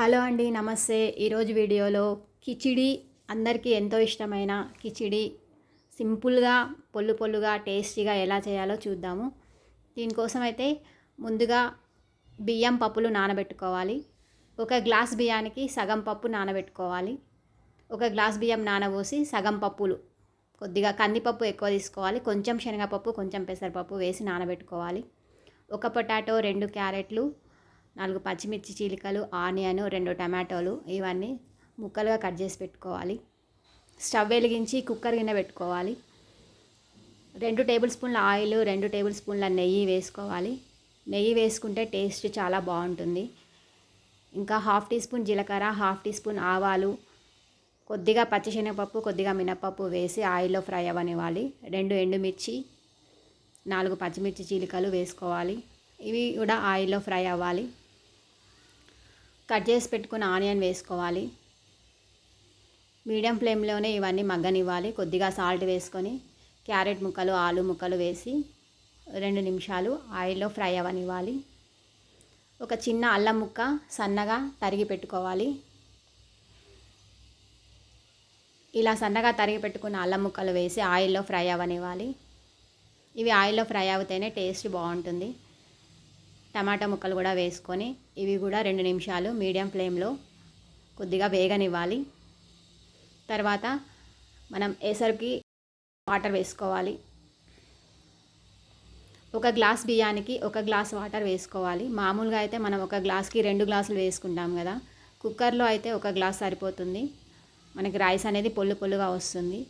Hello అండి నమస్తే. ఈరోజు వీడియోలో కిచిడి అందరికీ ఎంతో ఇష్టమైన కిచిడి. సింపుల్గా పొల్లు పొల్లుగా టేస్టీగా ఎలా చేయాలో చూద్దాము. దీనికోసం అయితే ముందుగా బియ్యం పప్పులు నానబెట్టుకోవాలి. ఒక గ్లాస్ బియ్యానికి సగం పప్పు నానబెట్టుకోవాలి. ఒక గ్లాస్ బియ్యం నానబోసి సగం పప్పులు కొద్దిగా కందిపప్పు ఎక్కువ తీసుకోవాలి. కొంచెం శనగపప్పు కొంచెం పెసరపప్పు వేసి నానబెట్టుకోవాలి. ఒక పొటాటో రెండు క్యారెట్లు నాలుగు పచ్చిమిర్చి చీలికలు ఆనియన్ రెండు టమాటోలు ఇవన్నీ ముక్కలుగా కట్ చేసి పెట్టుకోవాలి. స్టవ్ వెలిగించి కుక్కర్ గిన్నె పెట్టుకోవాలి. రెండు టేబుల్ స్పూన్ల ఆయిల్ రెండు టేబుల్ స్పూన్ల నెయ్యి వేసుకోవాలి. నెయ్యి వేసుకుంటే టేస్ట్ చాలా బాగుంటుంది. ఇంకా హాఫ్ టీ స్పూన్ జీలకర్ర హాఫ్ టీ స్పూన్ ఆవాలు కొద్దిగా పచ్చిశనగపప్పు కొద్దిగా మినపప్పు వేసి ఆయిల్లో ఫ్రై అవ్వనివ్వాలి. రెండు ఎండుమిర్చి నాలుగు పచ్చిమిర్చి చీలికలు వేసుకోవాలి. ఇవి కూడా ఆయిల్లో ఫ్రై అవ్వాలి. కట్ చేసి పెట్టుకున్న ఆనియన్ వేసుకోవాలి. మీడియం ఫ్లేమ్లోనే ఇవన్నీ మగ్గనివ్వాలి. కొద్దిగా సాల్ట్ వేసుకొని క్యారెట్ ముక్కలు ఆలు ముక్కలు వేసి రెండు నిమిషాలు ఆయిల్లో ఫ్రై అవ్వనివ్వాలి ఒక చిన్న అల్లం ముక్క సన్నగా తరిగి పెట్టుకోవాలి. ఇలా సన్నగా తరిగి పెట్టుకున్న అల్లం ముక్కలు వేసి ఆయిల్లో ఫ్రై అవ్వనివ్వాలి ఇవి ఆయిల్లో ఫ్రై అవుతేనే టేస్ట్ బాగుంటుంది. టమాటా ముక్కలు కూడా వేసుకొని ఇవి కూడా రెండు నిమిషాలు మీడియం ఫ్లేమ్లో కొద్దిగా వేగనివ్వాలి. తర్వాత మనం ఏసరికి వాటర్ వేసుకోవాలి. ఒక గ్లాస్ బియ్యానికి ఒక గ్లాస్ వాటర్ వేసుకోవాలి. మామూలుగా అయితే మనం ఒక గ్లాస్కి రెండు గ్లాసులు వేసుకుంటాం కదా. కుక్కర్లో అయితే ఒక గ్లాస్ సరిపోతుంది. మనకి రైస్ అనేది పొల్లు పొల్లుగా వస్తుంది.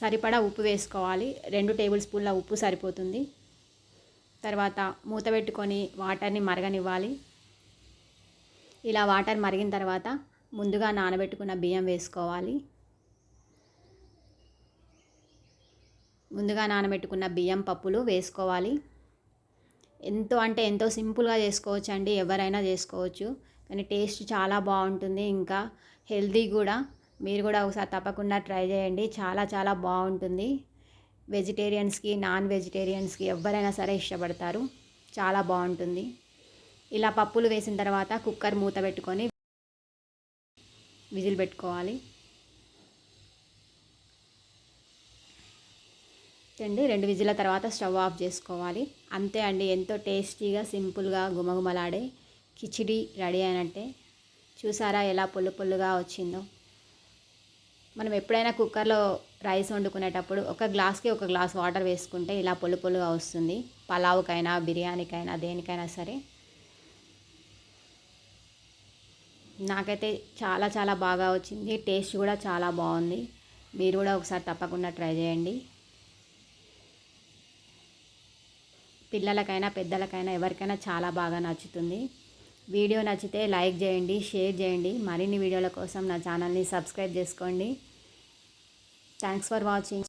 సరిపడా ఉప్పు వేసుకోవాలి. రెండు టేబుల్ స్పూన్ల ఉప్పు సరిపోతుంది. తర్వాత మూత పెట్టుకొని వాటర్ని మరగనివ్వాలి. ఇలా వాటర్ మరిగిన తర్వాత ముందుగా నానబెట్టుకున్న బియ్యం వేసుకోవాలి. ముందుగా నానబెట్టుకున్న బియ్యం పప్పులు వేసుకోవాలి. ఎంతో అంటే ఎంతో సింపుల్గా చేసుకోవచ్చు అండి ఎవరైనా చేసుకోవచ్చు. కానీ టేస్ట్ చాలా బాగుంటుంది. ఇంకా హెల్దీ కూడా. మీరు కూడా ఒకసారి తప్పకుండా ట్రై చేయండి. చాలా చాలా బాగుంటుంది. వెజిటేరియన్స్కి నాన్ వెజిటేరియన్స్కి ఎవరైనా సరే ఇష్టపడతారు. చాలా బాగుంటుంది. ఇలా పప్పులు వేసిన తర్వాత కుక్కర్ మూత పెట్టుకొని విజిల్ పెట్టుకోవాలి. అండి రెండు విజిల తర్వాత స్టవ్ ఆఫ్ చేసుకోవాలి. అంతే అండి ఎంతో టేస్టీగా సింపుల్గా గుమగుమలాడే కిచిడి రెడీ అయినట్టే. చూసారా ఎలా పొల్లు పొల్లుగా వచ్చిందో? మనం ఎప్పుడైనా కుక్కర్లో రైస్ వండుకునేటప్పుడు ఒక గ్లాస్కి ఒక గ్లాస్ వాటర్ వేసుకుంటే ఇలా పొలు పొలుగా వస్తుంది. పలావుకైనా బిర్యానీకైనా దేనికైనా సరే. నాకైతే చాలా చాలా బాగా వచ్చింది. టేస్ట్ కూడా చాలా బాగుంది. మీరు కూడా ఒకసారి తప్పకుండా ట్రై చేయండి. పిల్లలకైనా పెద్దలకైనా ఎవరికైనా చాలా బాగా నచ్చుతుంది. వీడియో నచ్చితే లైక్ చేయండి షేర్ చేయండి. మరిన్ని వీడియోల కోసం నా ఛానల్ని సబ్స్క్రైబ్ చేసుకోండి. Thanks for watching